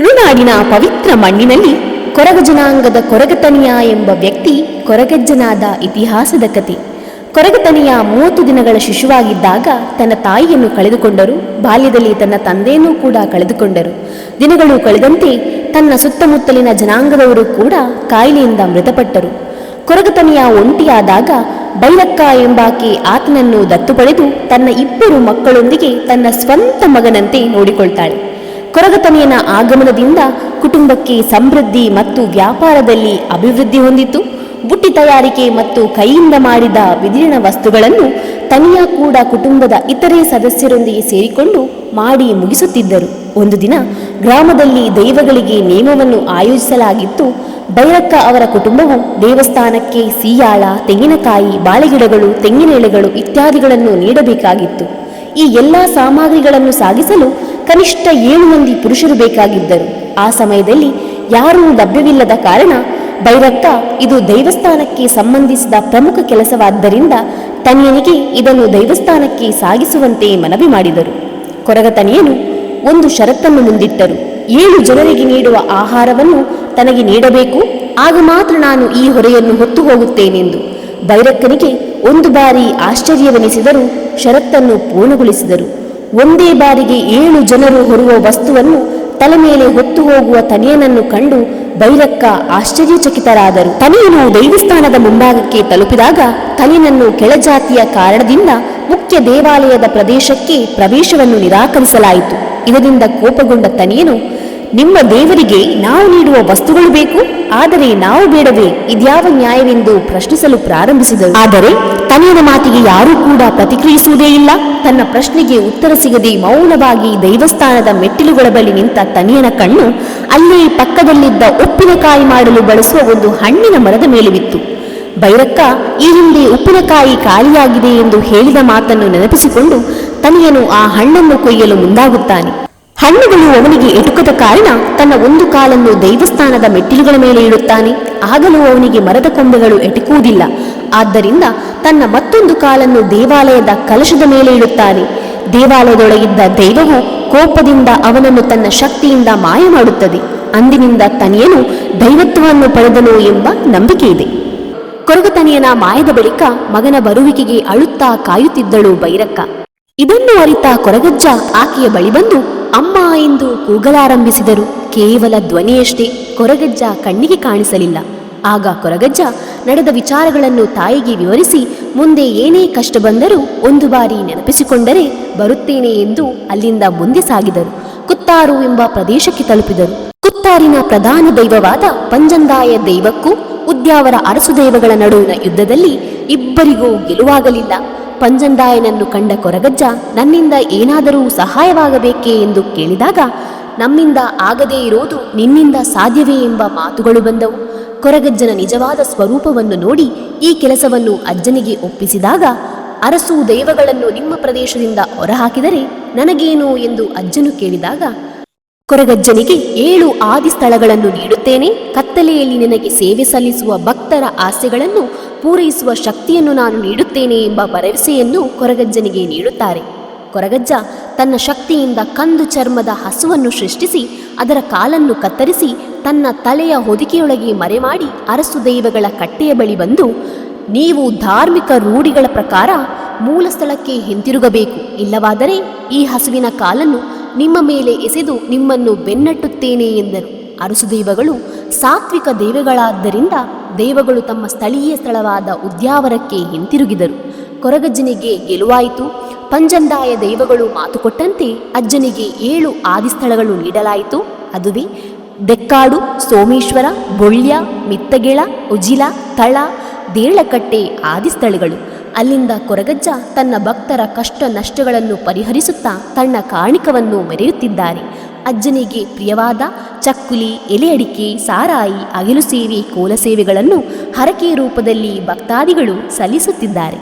ತುಳುನಾಡಿನ ಪವಿತ್ರ ಮಣ್ಣಿನಲ್ಲಿ ಕೊರಗ ಜನಾಂಗದ ಕೊರಗತನಿಯ ಎಂಬ ವ್ಯಕ್ತಿ ಕೊರಗಜ್ಜನಾದ ಇತಿಹಾಸದ ಕತೆ ಕೊರಗತನಿಯ ಮೂವತ್ತು ದಿನಗಳ ಶಿಶುವಾಗಿದ್ದಾಗ ತನ್ನ ತಾಯಿಯನ್ನು ಕಳೆದುಕೊಂಡರು. ಬಾಲ್ಯದಲ್ಲಿ ತನ್ನ ತಂದೆಯನ್ನೂ ಕೂಡ ಕಳೆದುಕೊಂಡರು. ದಿನಗಳು ಕಳೆದಂತೆ ತನ್ನ ಸುತ್ತಮುತ್ತಲಿನ ಜನಾಂಗದವರು ಕೂಡ ಕಾಯಿಲೆಯಿಂದ ಮೃತಪಟ್ಟರು. ಕೊರಗತನಿಯ ಒಂಟಿಯಾದಾಗ ಬೈಲಕ್ಕ ಎಂಬಾಕೆ ಆತನನ್ನು ದತ್ತು ಪಡೆದು ತನ್ನ ಇಬ್ಬರು ಮಕ್ಕಳೊಂದಿಗೆ ತನ್ನ ಸ್ವಂತ ಮಗನಂತೆ ನೋಡಿಕೊಳ್ತಾಳೆ. ಕೊರಗತನಿಯನ ಆಗಮನದಿಂದ ಕುಟುಂಬಕ್ಕೆ ಸಮೃದ್ಧಿ ಮತ್ತು ವ್ಯಾಪಾರದಲ್ಲಿ ಅಭಿವೃದ್ಧಿ ಹೊಂದಿತು. ಬುಟ್ಟಿ ತಯಾರಿಕೆ ಮತ್ತು ಕೈಯಿಂದ ಮಾಡಿದ ಬಿದಿರಿನ ವಸ್ತುಗಳನ್ನು ತನಿಯ ಕೂಡ ಕುಟುಂಬದ ಇತರೆ ಸದಸ್ಯರೊಂದಿಗೆ ಸೇರಿಕೊಂಡು ಮಾಡಿ ಮುಗಿಸುತ್ತಿದ್ದರು. ಒಂದು ದಿನ ಗ್ರಾಮದಲ್ಲಿ ದೈವಗಳಿಗೆ ನೇಮವನ್ನು ಆಯೋಜಿಸಲಾಗಿತ್ತು. ಭೈರಕ್ಕ ಅವರ ಕುಟುಂಬವು ದೇವಸ್ಥಾನಕ್ಕೆ ಸೀಯಾಳ, ತೆಂಗಿನಕಾಯಿ, ಬಾಳೆಗಿಡಗಳು ತೆಂಗಿನ ಎಳೆಗಳು ಇತ್ಯಾದಿಗಳನ್ನು ನೀಡಬೇಕಾಗಿತ್ತು. ಈ ಎಲ್ಲ ಸಾಮಗ್ರಿಗಳನ್ನು ಸಾಗಿಸಲು ಕನಿಷ್ಠ ಏಳು ಮಂದಿ ಪುರುಷರು ಬೇಕಾಗಿದ್ದರು. ಆ ಸಮಯದಲ್ಲಿ ಯಾರೂ ಲಭ್ಯವಿಲ್ಲದ ಕಾರಣ ಭೈರಕ್ಕ ಇದು ದೈವಸ್ಥಾನಕ್ಕೆ ಸಂಬಂಧಿಸಿದ ಪ್ರಮುಖ ಕೆಲಸವಾದ್ದರಿಂದ ತನಿಯನಿಗೆ ಇದನ್ನು ದೈವಸ್ಥಾನಕ್ಕೆ ಸಾಗಿಸುವಂತೆ ಮನವಿ ಮಾಡಿದರು. ಕೊರಗತನಿಯನು ಒಂದು ಷರತ್ತನ್ನು ಮುಂದಿಟ್ಟರು. ಏಳು ಜನರಿಗೆ ನೀಡುವ ಆಹಾರವನ್ನು ತನಗೆ ನೀಡಬೇಕು. ಆಗ ಮಾತ್ರ ನಾನು ಈ ಹೊರೆಯನ್ನು ಹೊತ್ತು ಹೋಗುತ್ತೇನೆಂದು ಭೈರಕ್ಕನಿಗೆ ಒಂದು ಬಾರಿ ಆಶ್ಚರ್ಯವೆನಿಸಿದರೂ ಷರತ್ತನ್ನು ಪೂರ್ಣಗೊಳಿಸಿದರು. ಒಂದೇ ಬಾರಿಗೆ ಏಳು ಜನರು ಹೊರುವ ವಸ್ತುವನ್ನು ತಲೆ ಮೇಲೆ ಹೊತ್ತು ಹೋಗುವ ತನಿಯನನ್ನು ಕಂಡು ಭೈರಕ್ಕ ಆಶ್ಚರ್ಯಚಕಿತರಾದರು. ತನಿಯನು ದೈವಸ್ಥಾನದ ಮುಂಭಾಗಕ್ಕೆ ತಲುಪಿದಾಗ ತನಿಯನನ್ನು ಕೆಳಜಾತಿಯ ಕಾರಣದಿಂದ ಮುಖ್ಯ ದೇವಾಲಯದ ಪ್ರದೇಶಕ್ಕೆ ಪ್ರವೇಶವನ್ನು ನಿರಾಕರಿಸಲಾಯಿತು. ಇದರಿಂದ ಕೋಪಗೊಂಡ ತನಿಯನು ನಿಮ್ಮ ದೇವರಿಗೆ ನಾವು ನೀಡುವ ವಸ್ತುಗಳು ಬೇಕು? ಆದರೆ ನಾವು ಬೇಡವೇ? ಇದ್ಯಾವ ನ್ಯಾಯವೆಂದು ಪ್ರಶ್ನಿಸಲು ಪ್ರಾರಂಭಿಸಿದರು ಆದರೆ ತನಿಯನ ಮಾತಿಗೆ ಯಾರೂ ಕೂಡ ಪ್ರತಿಕ್ರಿಯಿಸುವುದೇ ಇಲ್ಲ. ತನ್ನ ಪ್ರಶ್ನೆಗೆ ಉತ್ತರ ಸಿಗದೆ ಮೌನವಾಗಿ ದೈವಸ್ಥಾನದ ಮೆಟ್ಟಿಲುಗಳ ಬಳಿ ನಿಂತ ತನಿಯನ ಕಣ್ಣು ಅಲ್ಲೇ ಪಕ್ಕದಲ್ಲಿದ್ದ ಉಪ್ಪಿನಕಾಯಿ ಮಾಡಲು ಬಳಸುವ ಒಂದು ಹಣ್ಣಿನ ಮರದ ಮೇಲೆ ಬಿತ್ತು. ಭೈರಕ್ಕ, ಈ ಹಿಂದೆ ಉಪ್ಪಿನಕಾಯಿ ಖಾಲಿಯಾಗಿದೆ ಎಂದು ಹೇಳಿದ ಮಾತನ್ನು ನೆನಪಿಸಿಕೊಂಡು ತನಿಯನು ಆ ಹಣ್ಣನ್ನು ಕೊಯ್ಯಲು ಮುಂದಾಗುತ್ತಾನೆ. ಹಣ್ಣುಗಳು ಅವನಿಗೆ ಎಟುಕದ ಕಾರಣ ತನ್ನ ಒಂದು ಕಾಲನ್ನು ದೈವಸ್ಥಾನದ ಮೆಟ್ಟಿಲುಗಳ ಮೇಲೆ ಇಡುತ್ತಾನೆ. ಆಗಲೂ ಅವನಿಗೆ ಮರದ ಕೊಂಬೆಗಳು ಎಟುಕುವುದಿಲ್ಲ. ಆದ್ದರಿಂದ ತನ್ನ ಮತ್ತೊಂದು ಕಾಲನ್ನು ದೇವಾಲಯದ ಕಲಶದ ಮೇಲೆ ಇಡುತ್ತಾನೆ. ದೇವಾಲಯದೊಳಗಿದ್ದ ದೈವವು ಕೋಪದಿಂದ ಅವನನ್ನು ತನ್ನ ಶಕ್ತಿಯಿಂದ ಮಾಯ ಮಾಡುತ್ತದೆ. ಅಂದಿನಿಂದ ತನಿಯನು ದೈವತ್ವವನ್ನು ಪಡೆದನು ಎಂಬ ನಂಬಿಕೆ ಇದೆ. ಕೊರಗತನಿಯನ ಮಾಯದ ಬಳಿಕ ಮಗನ ಬರುವಿಕೆಗೆ ಅಳುತ್ತಾ ಕಾಯುತ್ತಿದ್ದಳು ಬೈರಕ್ಕ ಇದನ್ನು ಅರಿತ ಕೊರಗಜ್ಜ ಆಕೆಯ ಬಳಿ ಬಂದು ಅಮ್ಮ ಎಂದು ಕೂಗಲಾರಂಭಿಸಿದರು. ಕೇವಲ ಧ್ವನಿಯಷ್ಟೇ ಕೊರಗಜ್ಜ ಕಣ್ಣಿಗೆ ಕಾಣಿಸಲಿಲ್ಲ. ಆಗ ಕೊರಗಜ್ಜ ನಡೆದ ವಿಚಾರಗಳನ್ನು ತಾಯಿಗೆ ವಿವರಿಸಿ, ಮುಂದೆ ಏನೇ ಕಷ್ಟ ಬಂದರೂ ಒಂದು ಬಾರಿ ನೆನಪಿಸಿಕೊಂಡರೆ ಬರುತ್ತೇನೆ ಎಂದು ಅಲ್ಲಿಂದ ಮುಂದೆ ಸಾಗಿದರು. ಕುತ್ತಾರು ಎಂಬ ಪ್ರದೇಶಕ್ಕೆ ತಲುಪಿದರು. ಕುತ್ತಾರಿನ ಪ್ರಧಾನ ದೈವವಾದ ಪಂಜಂದಾಯ ದೈವಕ್ಕೂ ಉದ್ಯಾವರ ಅರಸು ದೈವಗಳ ನಡುವಿನ ಯುದ್ಧದಲ್ಲಿ ಇಬ್ಬರಿಗೂ ಗೆಲುವಾಗಲಿಲ್ಲ. ಪಂಜಂದಾಯನನ್ನು ಕಂಡ ಕೊರಗಜ್ಜ, ನನ್ನಿಂದ ಏನಾದರೂ ಸಹಾಯವಾಗಬೇಕೇ ಎಂದು ಕೇಳಿದಾಗ, ನಮ್ಮಿಂದ ಆಗದೇ ಇರೋದು ನಿನ್ನಿಂದ ಸಾಧ್ಯವೇ ಎಂಬ ಮಾತುಗಳು ಬಂದವು. ಕೊರಗಜ್ಜನ ನಿಜವಾದ ಸ್ವರೂಪವನ್ನು ನೋಡಿ ಈ ಕೆಲಸವನ್ನು ಅಜ್ಜನಿಗೆ ಒಪ್ಪಿಸಿದಾಗ, ಅರಸು ದೈವಗಳನ್ನು ನಿಮ್ಮ ಪ್ರದೇಶದಿಂದ ಹೊರಹಾಕಿದರೆ ನನಗೇನು ಎಂದು ಅಜ್ಜನು ಕೇಳಿದಾಗ, ಕೊರಗಜ್ಜನಿಗೆ ಏಳು ಆದಿ ಸ್ಥಳಗಳನ್ನು ನೀಡುತ್ತೇನೆ, ಕತ್ತಲೆಯಲ್ಲಿ ನಿನಗೆ ಸೇವೆ ಸಲ್ಲಿಸುವ ಭಕ್ತರ ಆಸೆಗಳನ್ನು ಪೂರೈಸುವ ಶಕ್ತಿಯನ್ನು ನಾನು ನೀಡುತ್ತೇನೆ ಎಂಬ ಭರವಸೆಯನ್ನು ಕೊರಗಜ್ಜನಿಗೆ ನೀಡುತ್ತಾರೆ. ಕೊರಗಜ್ಜ ತನ್ನ ಶಕ್ತಿಯಿಂದ ಕಂದು ಚರ್ಮದ ಹಸುವನ್ನು ಸೃಷ್ಟಿಸಿ, ಅದರ ಕಾಲನ್ನು ಕತ್ತರಿಸಿ, ತನ್ನ ತಲೆಯ ಹೊದಿಕೆಯೊಳಗೆ ಮರೆಮಾಡಿ ಅರಸು ದೈವಗಳ ಕಟ್ಟೆಯ ಬಳಿ ಬಂದು, ನೀವು ಧಾರ್ಮಿಕ ರೂಢಿಗಳ ಪ್ರಕಾರ ಮೂಲ ಸ್ಥಳಕ್ಕೆ ಹಿಂತಿರುಗಬೇಕು. ಇಲ್ಲವಾದರೆ ಈ ಹಸುವಿನ ಕಾಲನ್ನು ನಿಮ್ಮ ಮೇಲೆ ಎಸೆದು ನಿಮ್ಮನ್ನು ಬೆನ್ನಟ್ಟುತ್ತೇನೆ ಎಂದರು. ಅರಸು ದೈವಗಳು ಸಾತ್ವಿಕ ದೇವಗಳಾದ್ದರಿಂದ ದೇವಗಳು ತಮ್ಮ ಸ್ಥಳೀಯ ಸ್ಥಳವಾದ ಉದ್ಯಾವರಕ್ಕೆ ಹಿಂತಿರುಗಿದರು. ಕೊರಗಜ್ಜನಿಗೆ ಗೆಲುವಾಯಿತು. ಪಂಜಂದಾಯ ದೈವಗಳು ಮಾತುಕೊಟ್ಟಂತೆ ಅಜ್ಜನಿಗೆ ಏಳು ಆದಿಸ್ಥಳಗಳು ನೀಡಲಾಯಿತು. ಅದುವೇ ಬೆಕ್ಕಾಡು, ಸೋಮೇಶ್ವರ, ಬೊಳ್ಯ, ಮಿತ್ತಗೆಳ, ಉಜಿಲ, ತಳ, ದೇಳಕಟ್ಟೆ ಆದಿಸ್ಥಳಗಳು. ಅಲ್ಲಿಂದ ಕೊರಗಜ್ಜ ತನ್ನ ಭಕ್ತರ ಕಷ್ಟ ನಷ್ಟಗಳನ್ನು ಪರಿಹರಿಸುತ್ತಾ ತನ್ನ ಕಾಣಿಕವನ್ನು ಮೆರೆಯುತ್ತಿದ್ದಾರೆ. ಅಜ್ಜನಿಗೆ ಪ್ರಿಯವಾದ ಚಕ್ಕುಲಿ ಎಲೆ ಅಡಿಕೆ ಸಾರಾಯಿ ಅಗಿಲು ಸೇವೆ ಕೋಲ ಸೇವೆಗಳನ್ನು ಹರಕೆ ರೂಪದಲ್ಲಿ ಭಕ್ತಾದಿಗಳು ಸಲ್ಲಿಸುತ್ತಿದ್ದಾರೆ.